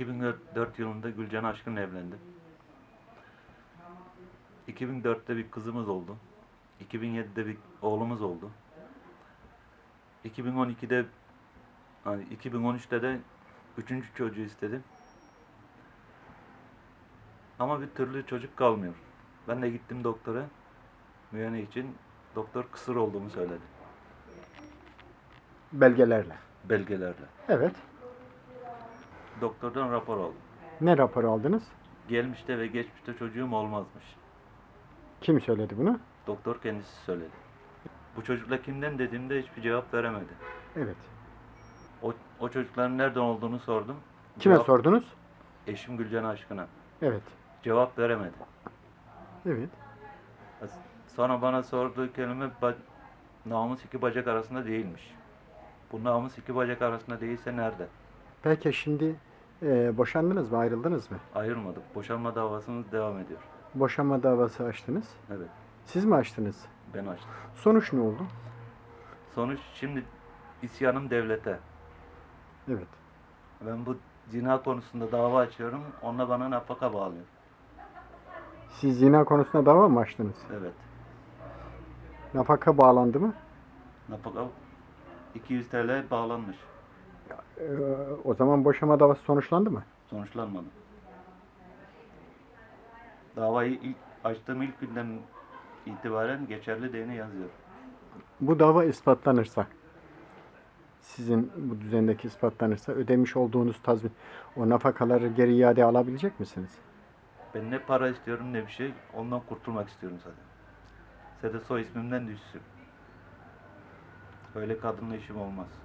2004 yılında Gülcan Aşkın evlendim. 2004'te bir kızımız oldu. 2007'de bir oğlumuz oldu. 2012'de hani 2013'te de üçüncü çocuğu istedim. Ama bir türlü çocuk kalmıyor. Ben de gittim doktora. Müayene için doktor kısır olduğumu söyledi. Belgelerle. Belgelerle. Evet. Doktordan rapor aldım. Ne raporu aldınız? Gelmişte ve geçmişte çocuğum olmazmış. Kim söyledi bunu? Doktor kendisi söyledi. Bu çocukla kimden dediğimde hiçbir cevap veremedi. Evet. O, o çocukların nereden olduğunu sordum. Kime Cevap- sordunuz? Eşim Gülcan Aşkın'a. Evet. Cevap veremedi. Evet. Sonra bana sorduğu kelime "Ba- namus iki bacak arasında değilmiş. Bu namus iki bacak arasında değilse nerede? Peki şimdi e, boşandınız mı? Ayrıldınız mı? Ayrılmadık. Boşanma davasımız devam ediyor. Boşanma davası açtınız. Evet. Siz mi açtınız? Ben açtım. Sonuç ne oldu? Sonuç şimdi isyanım devlete. Evet. Ben bu zina konusunda dava açıyorum. Onunla bana nafaka bağlıyor. Siz zina konusunda dava mı açtınız? Evet. Nafaka bağlandı mı? Nafaka 200 TL bağlanmış. E, o zaman boşanma davası sonuçlandı mı? Sonuçlanmadı. Davayı ilk açtığım ilk günden itibaren geçerli değini yazıyor. Bu dava ispatlanırsa, sizin bu düzendeki ispatlanırsa ödemiş olduğunuz tazmin, o nafakaları geri iade alabilecek misiniz? Ben ne para istiyorum ne bir şey. Ondan kurtulmak istiyorum zaten. Sede soy ismimden düşsün. Öyle kadınla işim olmaz.